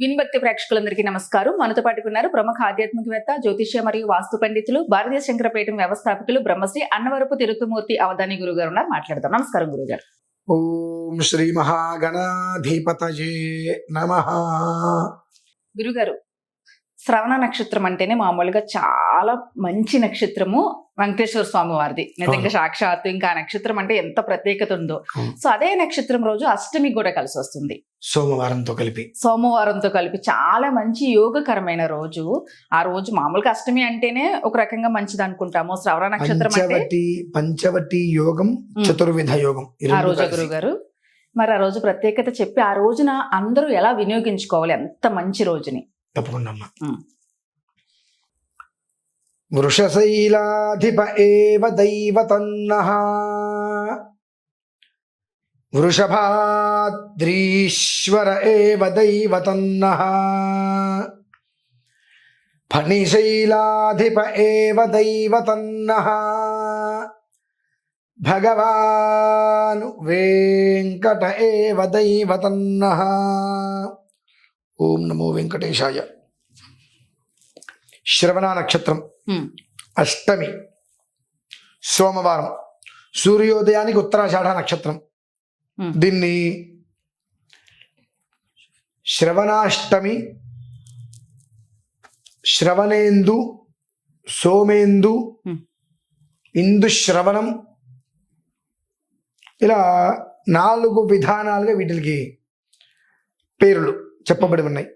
విన్భక్తి ప్రేక్షకులందరికీ నమస్కారం. మనతో పాటు ఉన్నారు ప్రముఖ ఆధ్యాత్మికవేత్త జ్యోతిష్య మరియు వాస్తు పండితులు భారతీయ శంకరపేట వ్యవస్థాపకులు బ్రహ్మశ్రీ అన్నవరపు తిరుతుమూర్తి అవధాని గురువు గారు ఉన్నారు. మాట్లాడదాం. నమస్కారం గురుగారు. ఓం శ్రీ మహాగణాధిపతయే నమ. గురుగారు శ్రవణ నక్షత్రం అంటేనే మామూలుగా చాలా మంచి నక్షత్రము వెంకటేశ్వర స్వామి వారిది. నిజంగా. సాక్షాత్తు ఇంకా నక్షత్రం అంటే ఎంత ప్రత్యేకత ఉందో. సో అదే నక్షత్రం రోజు అష్టమి కూడా కలిసి వస్తుంది. సోమవారంతో కలిపి. సోమవారంతో కలిపి చాలా మంచి యోగకరమైన రోజు. ఆ రోజు మామూలుగా అష్టమి అంటేనే ఒక రకంగా మంచిది అనుకుంటాము. శ్రవణ నక్షత్రం అంటే పంచవటి యోగం. చతుర్విధ యోగం ఆ రోజు. గురువు గారు మరి ఆ రోజు ప్రత్యేకత చెప్పి ఆ రోజున అందరూ ఎలా వినియోగించుకోవాలి? ఎంత మంచి రోజుని. తప్పకుండా అమ్మా. వృషశైలాధిప ఏవ దైవతన్నః. వృషభాద్రీశ్వర ఏవ దైవతన్నః. ఫణిశైలాధిప ఏవ దైవతన్నః. భగవాన్ వెంకట ఏవ దైవతన్నః. ఓం నమో వెంకటేశాయ. శ్రవణ నక్షత్రం. అష్టమి. సోమవారం. సూర్యోదయానికి ఉత్తరాషాఢ నక్షత్రం. దీన్ని శ్రవణాష్టమి శ్రవణేందు సోమేందు. ఇందు శ్రవణం ఇలా నాలుగు విధానాలుగా వీటికి పేర్లు. చెప్పబడి ఉన్నాయి.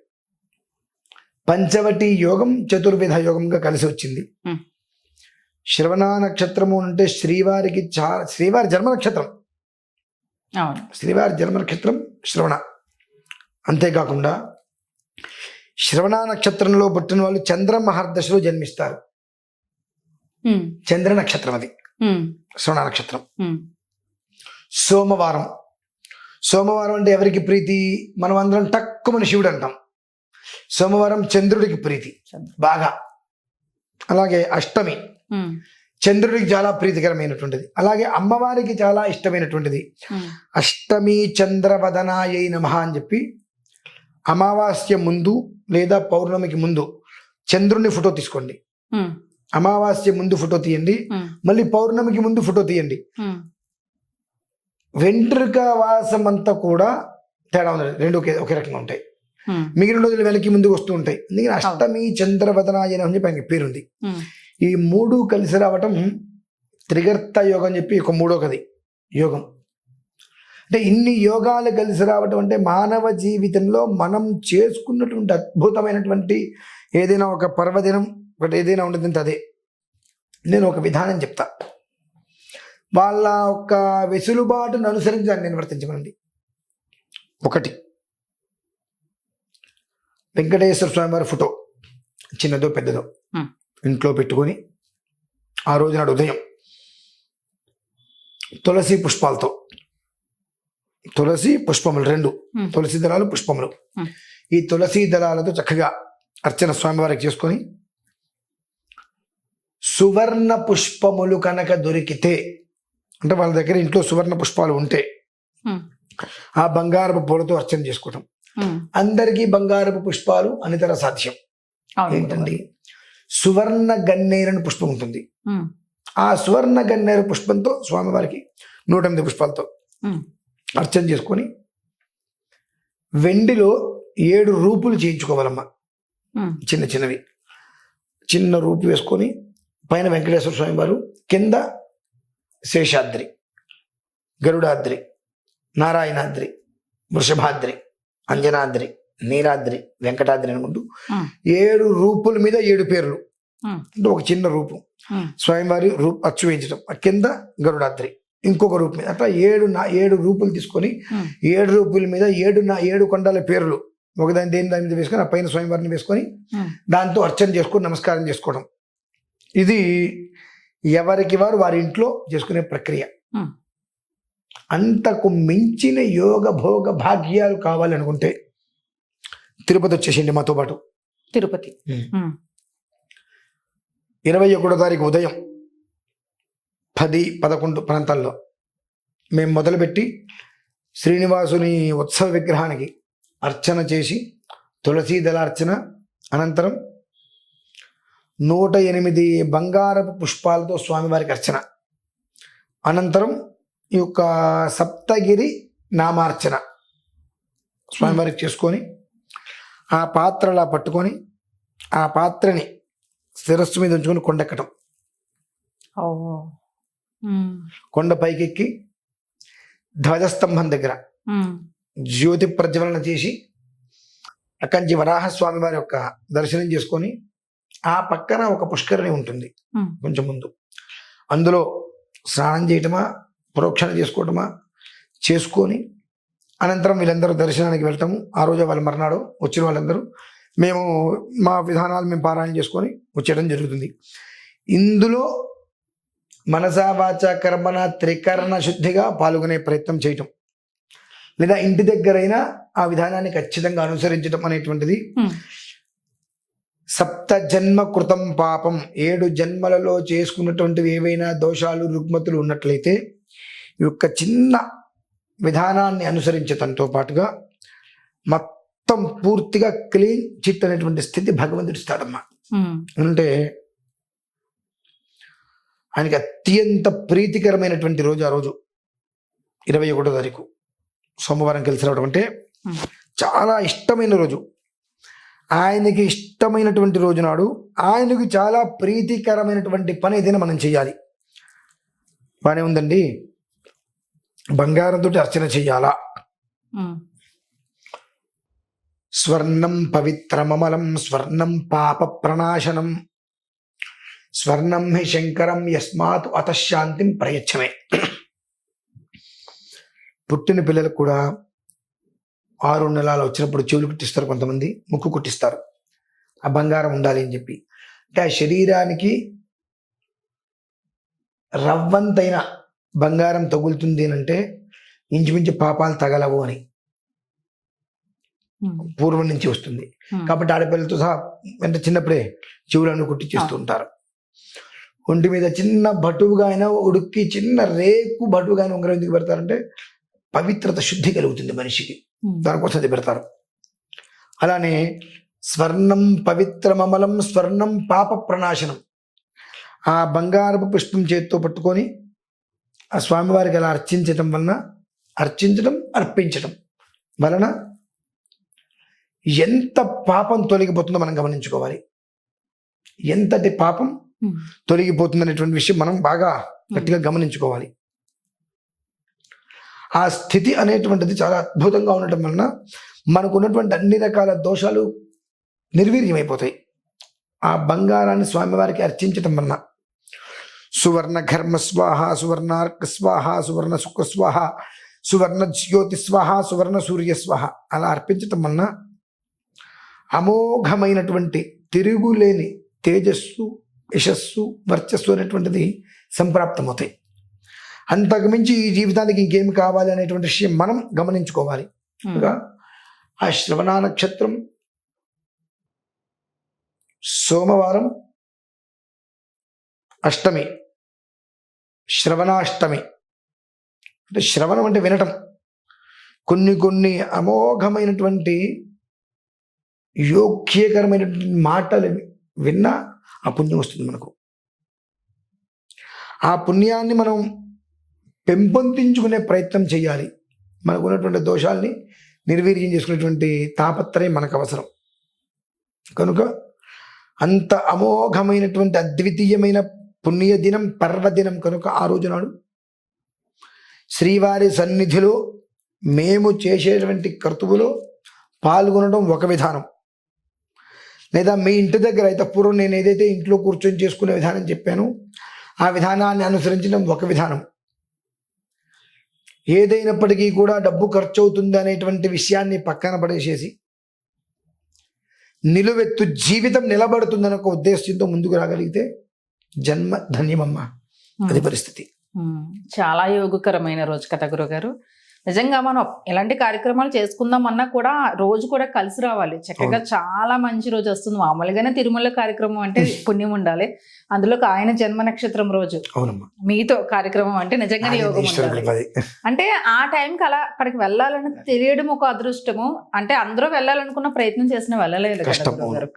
పంచవటి యోగం చతుర్విధ యోగంగా కలిసి వచ్చింది. శ్రవణ నక్షత్రము అంటే శ్రీవారికి చాలా శ్రీవారి జన్మ నక్షత్రం. శ్రీవారి జన్మ నక్షత్రం శ్రవణ. అంతేకాకుండా శ్రవణ నక్షత్రంలో పుట్టిన వాళ్ళు చంద్ర మహర్దశలో జన్మిస్తారు. చంద్ర నక్షత్రం అది. శ్రవణ నక్షత్రం. సోమవారం. సోమవారం అంటే ఎవరికి ప్రీతి? మనం అందరం తక్కువ శివుడు అంటాం. సోమవారం చంద్రుడికి ప్రీతి. బాగా. అలాగే అష్టమి. చంద్రుడికి చాలా ప్రీతికరమైనటువంటిది. అలాగే అమ్మవారికి చాలా ఇష్టమైనటువంటిది. అష్టమి చంద్రవదనాయ నమ అని చెప్పి అమావాస్య ముందు లేదా పౌర్ణమికి ముందు చంద్రుని ఫోటో తీసుకోండి. అమావాస్య ముందు ఫోటో తీయండి. మళ్ళీ పౌర్ణమికి ముందు ఫోటో తీయండి. వెంట్రుక వాసం అంతా కూడా తేడా ఉంది రెండు ఒకే ఒకే రకంగా ఉంటాయి. మిగిలిన రోజులు వెనక్కి ముందుకు వస్తూ ఉంటాయి. అందుకని అష్టమి చంద్రవదనాయ అని చెప్పి ఆయనకి పేరుంది. ఈ మూడు కలిసి రావటం త్రిగర్త యోగం అని చెప్పి ఒక మూడో కది యోగం. అంటే ఇన్ని యోగాలు కలిసి రావటం అంటే మానవ జీవితంలో మనం చేసుకున్నటువంటి అద్భుతమైనటువంటి ఏదైనా ఒక పర్వదినం ఒకటి ఏదైనా ఉండదంటే అదే. నేను ఒక విధానం చెప్తా. వాళ్ళ యొక్క వెసులుబాటును అనుసరించి దాన్ని నిర్వర్తించమనండి. ఒకటి. వెంకటేశ్వర స్వామి వారి ఫోటో. చిన్నదో పెద్దదో. ఇంట్లో పెట్టుకొని ఆ రోజు నాడు ఉదయం తులసి పుష్పాలతో. తులసి పుష్పములు రెండు. తులసి దళాలు పుష్పములు. ఈ తులసి దళాలతో చక్కగా అర్చన స్వామివారికి చేసుకొని సువర్ణ పుష్పములు కనుక దొరికితే అంటే వాళ్ళ దగ్గర ఇంట్లో సువర్ణ పుష్పాలు ఉంటే ఆ బంగారపు పూలతో అర్చన చేసుకోవటం. అందరికీ బంగారపు పుష్పాలు అనితర సాధ్యం. ఏంటండి? సువర్ణ గన్నేరని పుష్పం ఉంటుంది. ఆ సువర్ణ గన్నేరు పుష్పంతో స్వామివారికి నూట ఎనిమిది పుష్పాలతో అర్చన చేసుకొని వెండిలో ఏడు రూపులు చేయించుకోవాలమ్మా. చిన్న చిన్నవి. చిన్న రూపు వేసుకొని పైన వెంకటేశ్వర స్వామి వారు కింద శేషాద్రి గరుడాద్రి. నారాయణాద్రి వృషభాద్రి అంజనాద్రి నీలాద్రి వెంకటాద్రి అనుకుంటూ ఏడు రూపుల మీద ఏడు పేర్లు. అంటే ఒక చిన్న రూపు. ఉమ్, స్వామివారి రూప్ అచ్చు వేయించడం కింద గరుడాద్రి ఇంకొక రూపు మీద. అట్లా ఏడు నా ఏడు రూపులు తీసుకొని ఏడు రూపుల మీద ఏడు నా ఏడు కొండల పేర్లు ఒకదాని దేని దాని మీద వేసుకొని ఆ పైన స్వామివారిని వేసుకొని దాంతో అర్చన చేసుకొని నమస్కారం చేసుకోవడం. ఇది ఎవరికి వారు వారి ఇంట్లో చేసుకునే ప్రక్రియ. అంతకు మించిన యోగ భోగ భాగ్యాలు కావాలనుకుంటే తిరుపతి వచ్చేసిండి మాతో పాటు. తిరుపతి. ఇరవై ఒకటో తారీఖు ఉదయం పది పదకొండు ప్రాంతాల్లో మేము మొదలుపెట్టి శ్రీనివాసుని ఉత్సవ విగ్రహానికి అర్చన చేసి తులసీ దళార్చన అనంతరం నూట ఎనిమిది బంగారపు పుష్పాలతో స్వామివారికి అర్చన. అనంతరం ఈ యొక్క సప్తగిరి నామార్చన. స్వామివారికి చేసుకొని ఆ పాత్ర అలా పట్టుకొని ఆ పాత్రని శిరస్సు మీద ఉంచుకొని కొండెక్కటం కొండ పైకెక్కి ధ్వజస్తంభం దగ్గర జ్యోతి ప్రజ్వలన చేసి అక్కడి నుంచి వరాహస్వామి వారి యొక్క దర్శనం చేసుకొని ఆ పక్కన ఒక పుష్కరిణి ఉంటుంది కొంచెం ముందు. అందులో స్నానం చేయటమా ప్రోక్షణ చేసుకోవటమా? చేసుకొని అనంతరం వీళ్ళందరూ దర్శనానికి వెళ్తాము. ఆ రోజు వాళ్ళ మర్నాడు వచ్చిన వాళ్ళందరూ మేము మా విధానాలు మేము పారాయణ చేసుకొని వచ్చేయడం జరుగుతుంది. ఇందులో మనసా వాచ కర్మణ త్రికరణ శుద్ధిగా పాల్గొనే ప్రయత్నం చేయటం. లేదా ఇంటి దగ్గరైనా ఆ విధానాన్ని ఖచ్చితంగా అనుసరించడం అనేటువంటిది. సప్త జన్మ కృతం పాపం. ఏడు జన్మలలో చేసుకున్నటువంటివి ఏవైనా దోషాలు రుగ్మతులు ఉన్నట్లయితే యొక్క చిన్న విధానాన్ని అనుసరించడంతో పాటుగా మొత్తం పూర్తిగా క్లీన్ చిట్ అనేటువంటి స్థితి భగవంతుడు ఇస్తాడమ్మా అంటే ఆయనకి అత్యంత ప్రీతికరమైనటువంటి రోజు ఆ రోజు. ఇరవై ఒకటో తారీఖు. సోమవారం కలిసి రావడం అంటే. చాలా ఇష్టమైన రోజు. ఆయనకి ఇష్టమైనటువంటి రోజు నాడు ఆయనకి చాలా ప్రీతికరమైనటువంటి పని ఏదైనా మనం చేయాలి. బాగానే ఉందండి? బంగారంతో అర్చన చెయ్యాలా స్వర్ణం పవిత్రమమలం స్వర్ణం పాప ప్రణాశనం స్వర్ణం హి శంకరం యస్మాత్ అతశాంతిం ప్రయచ్చమే. పుట్టిన పిల్లలకు కూడా ఆరు నెలలు వచ్చినప్పుడు చెవులు కుట్టిస్తారు కొంతమంది ముక్కు కుట్టిస్తారు. ఆ బంగారం ఉండాలి అని చెప్పి. అంటే ఆ శరీరానికి రవ్వంతైన బంగారం తగులుతుంది అంటే ఇంచుమించు పాపాలు తగలవు అని. ఉమ్, పూర్వం నుంచి వస్తుంది. ఉమ్, కాబట్టి ఆడపిల్లలతో సహా అంటే చిన్నప్పుడే చెవులను కుట్టి చేస్తూ ఉంటారు. ఒంటి మీద చిన్న బటువుగా అయినా ఉడుక్కి చిన్న రేకు బటువుగా అయినా ఉంగరం ఎందుకు పెడతారంటే పవిత్రత శుద్ధి కలుగుతుంది మనిషికి. ఉమ్, దానికోసం అది పెడతారు. అలానే స్వర్ణం పవిత్రమమలం స్వర్ణం పాప ప్రణాశనం ఆ బంగారపు పుష్పం చేత్తో పట్టుకొని ఆ స్వామివారికి అలా అర్చించటం వలన అర్చించడం అర్పించటం వలన ఎంత పాపం తొలగిపోతుందో మనం గమనించుకోవాలి. ఎంతటి పాపం ఉమ్, తొలగిపోతుంది అనేటువంటి విషయం మనం బాగా గట్టిగా గమనించుకోవాలి. ఆ స్థితి అనేటువంటిది చాలా అద్భుతంగా ఉండటం వలన మనకు ఉన్నటువంటి అన్ని రకాల దోషాలు నిర్వీర్యమైపోతాయి. ఆ బంగారాన్ని స్వామివారికి అర్చించటం వలన సువర్ణ ఘర్మ స్వాహ సువర్ణార్క స్వాహ సువర్ణ శుక్ర స్వాహ సువర్ణ జ్యోతి స్వాహ సువర్ణ సూర్య స్వాహ అలా అర్పించటం వలన అమోఘమైనటువంటి తిరుగులేని తేజస్సు యశస్సు వర్చస్సు అనేటువంటిది సంప్రాప్తమవుతాయి. అంతకుమించి ఈ జీవితానికి ఇంకేమి కావాలి అనేటువంటి విషయం మనం గమనించుకోవాలి. ఆ శ్రవణ నక్షత్రం సోమవారం అష్టమి. శ్రవణాష్టమి. అంటే శ్రవణం అంటే వినటం. కొన్ని కొన్ని అమోఘమైనటువంటి యోగ్యకరమైనటువంటి మాటలు విన్నా ఆ పుణ్యం వస్తుంది మనకు. ఆ పుణ్యాన్ని మనం పెంపొందించుకునే ప్రయత్నం చేయాలి. మనకు ఉన్నటువంటి దోషాల్ని నిర్వీర్యం చేసుకునేటువంటి తాపత్రయం మనకు అవసరం. కనుక అంత అమోఘమైనటువంటి అద్వితీయమైన పుణ్యదినం పర్వదినం కనుక ఆ రోజు నాడు శ్రీవారి సన్నిధిలో మేము చేసేటువంటి కర్తువులో పాల్గొనడం ఒక విధానం. లేదా మీ ఇంటి దగ్గర అయితే పూర్వం నేను ఏదైతే ఇంట్లో కూర్చొని చేసుకునే విధానం చెప్పాను ఆ విధానాన్ని అనుసరించడం ఒక విధానం. ఏదైనప్పటికీ కూడా డబ్బు ఖర్చు అవుతుంది అనేటువంటి విషయాన్ని పక్కన పడేసేసి నిలువెత్తు జీవితం నిలబడుతుందనే ఒక ఉద్దేశంతో ముందుకు రాగలిగితే జన్మ ధన్యమమ్మ. అది పరిస్థితి. చాలా యోగకరమైన రోజు కదా గురుగారు. నిజంగా మనం ఎలాంటి కార్యక్రమాలు చేసుకుందాం అన్నా కూడా రోజు కూడా కలిసి రావాలి. చక్కగా చాలా మంచి రోజు వస్తుంది. మామూలుగానే తిరుమల కార్యక్రమం అంటే పుణ్యం ఉండాలి. అందులో ఆయన జన్మ నక్షత్రం రోజు. మీతో కార్యక్రమం అంటే నిజంగానే యోగం ఉండాలి. అంటే ఆ టైంకి అలా అక్కడికి వెళ్ళాలని తెలియడం ఒక అదృష్టము. అంటే అందరూ వెళ్ళాలనుకున్న ప్రయత్నం చేసిన వెళ్ళలేదు కదా.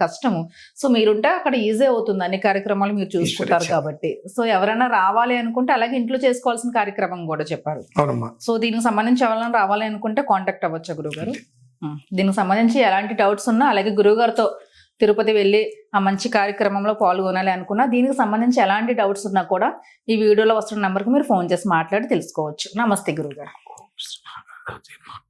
కష్టము. సో మీరుంటే అక్కడ ఈజీ అవుతుంది. అన్ని కార్యక్రమాలు మీరు చూసుకుంటారు. కాబట్టి. సో ఎవరైనా రావాలి అనుకుంటే అలాగే ఇంట్లో చేసుకోవాల్సిన కార్యక్రమం కూడా చెప్పారు. సో దీనికి సంబంధించి ఎవరైనా రావాలి అనుకుంటే కాంటాక్ట్ అవ్వచ్చా గురువుగారు. ఉం. దీనికి సంబంధించి ఎలాంటి డౌట్స్ ఉన్నా అలాగే గురువుగారితో తిరుపతి వెళ్ళి ఆ మంచి కార్యక్రమంలో పాల్గొనాలి అనుకున్నా దీనికి సంబంధించి ఎలాంటి డౌట్స్ ఉన్నా కూడా ఈ వీడియోలో వస్తున్న నెంబర్కి మీరు ఫోన్ చేసి మాట్లాడి తెలుసుకోవచ్చు. నమస్తే గురువుగారు.